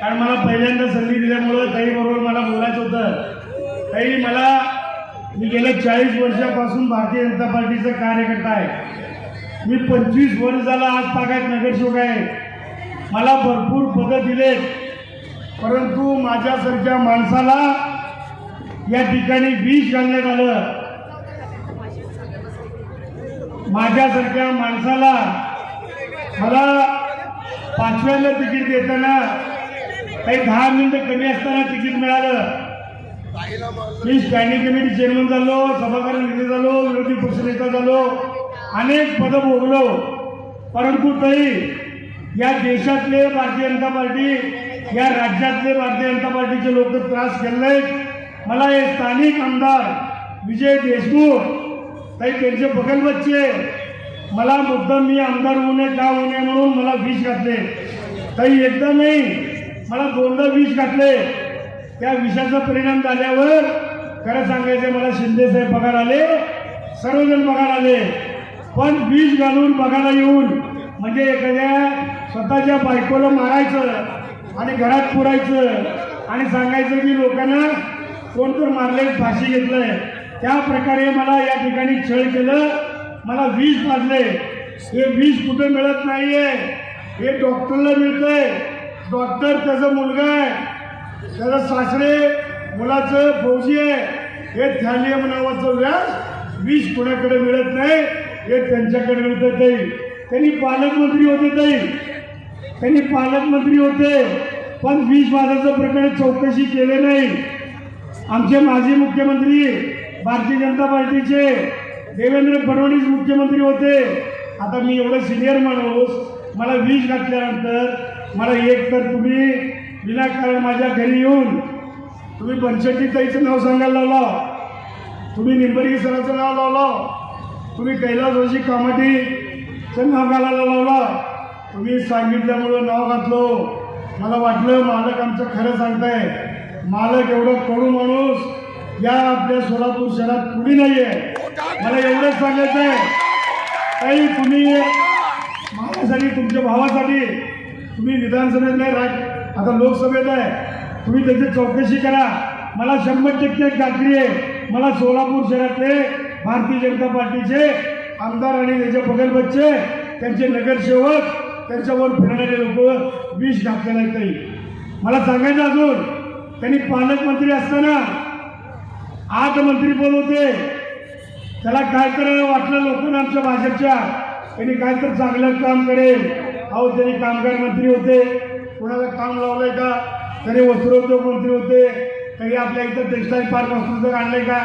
कारण मला पहिल्यांदा संधी दिल्यामुळं ताईबरोबर मला बोलायचं होतं. ताई मला मी गेल्या चाळीस वर्षापासून भारतीय जनता पार्टीचा कार्यकर्ता आहे. मी पंचवीस वर्ष झाला आज तागायत नगरसेवक आहे. मला भरपूर पदं दिलेत. परंतु माझ्यासारख्या माणसाला या ठिकाणी विष घालण्यात आलं. माझ्यासारख्या माणसाला मला पाचव्याला तिकीट देताना काही दहा मिनिटं कमी असताना तिकीट मिळालं. मी स्टँडिंग कमिटी चेअरमन झालो सभाकार नेते झालो विरोधी पक्षनेता झालो अनेक पदं भोगलो. परंतु तरी या देशातले भारतीय जनता पार्टी या राज्यातले भारतीय जनता पार्टीचे लोक त्रास केले मला हे स्थानिक आमदार विजय देशमुख काही त्यांचे बगल बच्चे मला मुद्दा मी आमदार होऊ नये का होऊ नये म्हणून मला विष घातले. काही एकदा नाही मला दोनदा विष घातले. त्या विषाचा परिणाम झाल्यावर खरं सांगायचं मला शिंदे साहेब पगार आले सर्वजण पगार आले. पण विष घालून बघायला येऊन म्हणजे एखाद्या स्वतःच्या बायकोला मारायचं आणि घरात पुरायचं आणि सांगायचं की लोकांना कोण तर मारले फाशी घेतलंय. त्या प्रकारे मला या ठिकाणी छळ केलं. मला विष पाजले हे विष कुठं मिळत नाहीये हे डॉक्टरला मिळतंय. डॉक्टर त्याचा मुलगा आहे. त्याचा सासरे मुलाचं फौजी आहे. हे थॅलियम नावाचं व्यास विष कुणाकडे मिळत नाही हे त्यांच्याकडे मिळतं ताई. त्यांनी पालकमंत्री होते ताई. त्यांनी पालकमंत्री होते. पण वीज वादाचं प्रकरण चौकशी केले नाही. आमचे माजी मुख्यमंत्री भारतीय जनता पार्टीचे देवेंद्र फडणवीस मुख्यमंत्री होते. आता मी एवढं सिनियर माणूस मला विष घातल्यानंतर मला एक तर तुम्ही विनाकारण माझ्या घरी येऊन तुम्ही बनशेट्टी ताईचं नाव सांगायला लावलं. तुम्ही निंबर्गी सराचं नाव लावलं. तुम्ही कैलास जोशी कामाटीचं नाव घालायला लावलं. तुम्ही सांगितल्यामुळं नाव घातलो. मला वाटलं मालक आमचं खरं सांगताय. मालक एवढं कडू माणूस या आपल्या सोलापूर शहरात कुणी नाही आहे मला एवढंच सांगायचं आहे काही तुम्ही माझ्यासाठी तुमच्या भावासाठी तुम्ही विधानसभेत नाही राज आता लोकसभेत आहे. तुम्ही त्याची चौकशी करा. मला शंभर टक्के खात्री आहे. मला सोलापूर शहरातले भारतीय जनता पार्टीचे आमदार आणि त्याचे बगलबच्चे त्यांचे नगरसेवक त्यांच्यावर फिरणारे लोक विष घातलेलं आहे काही. मला सांगायचं अजून त्यांनी पालकमंत्री असताना आठ मंत्रीपद होते. त्याला काय करायला वाटलं? लोकांना आमच्या भाजपच्या. त्यांनी काय तर चांगलं काम करेल. अहो त्यांनी कामगार मंत्री होते कुणाला काम लावलंय का? त्यांनी वस्त्रोद्योग मंत्री होते. काही आपल्या इथं टेक्स्टाईल पार्क वस्त्रोद्योग आणलंय का?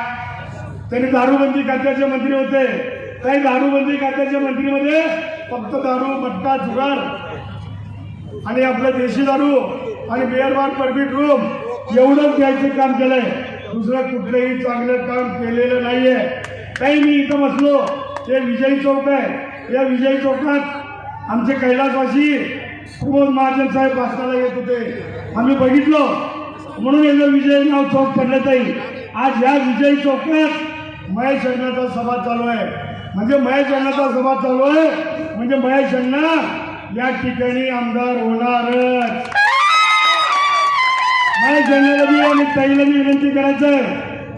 त्यांनी दारूबंदी खात्याचे मंत्री होते. काही दारूबंदी खात्याच्या मंत्रीमध्ये फक्त दारू मटका जुगार आणि आपलं देशी दारू आणि बिअरबार परमिट रूम एवढंच द्यायचं काम केलंय. दुसरं कुठलंही चांगलं काम केलेलं नाहीये. काही मी इथं बसलो. हे विजयी चौक आहे. या विजयी चौकात आमचे कैलासवासी प्रमोद महाजन साहेब भाषणाला येत होते आम्ही बघितलो. म्हणून याचं विजय नाव चौक पडलं ताई आज या विजयी चौकात महेश अण्णाचा सभा चालू आहे. म्हणजे महेश अण्णाचा सभा चालू आहे. म्हणजे महेश अण्णा या ठिकाणी आमदार होणारच. महेश अण्णाला बी आणि ताईला बी विनंती करायचं आहे.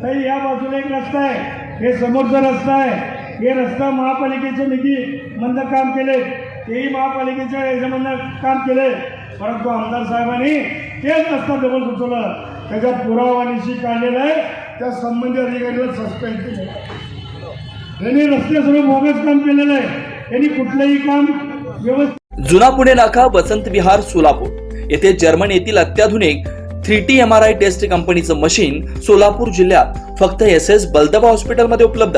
ताई या बाजूला एक रस्ता आहे. हे समोरचा रस्ता आहे. हे रस्ता महापालिकेचे निधी मंद काम केले तेही महापालिकेच्या याच्यामधनं काम केले. परंतु आमदार साहेबांनी तेच रस्ता डबल सुचवलं. त्याच्या पुरावा काढलेलं आहे. त्या संबंधित अधिकाऱ्याला सस्पेंड केलं. यांनी सर्व बोगस काम केलेलं आहे. यांनी कुठलंही काम व्यवस्थित जुना पुणे नाका वसंत विहार सोलापूर. येथे जर्मन येथील अत्याधुनिक three T M R I test कंपनीचं मशीन सोलापूर जिल्ह्यात फक्त एस एस बलदबा हॉस्पिटलमध्ये उपलब्ध.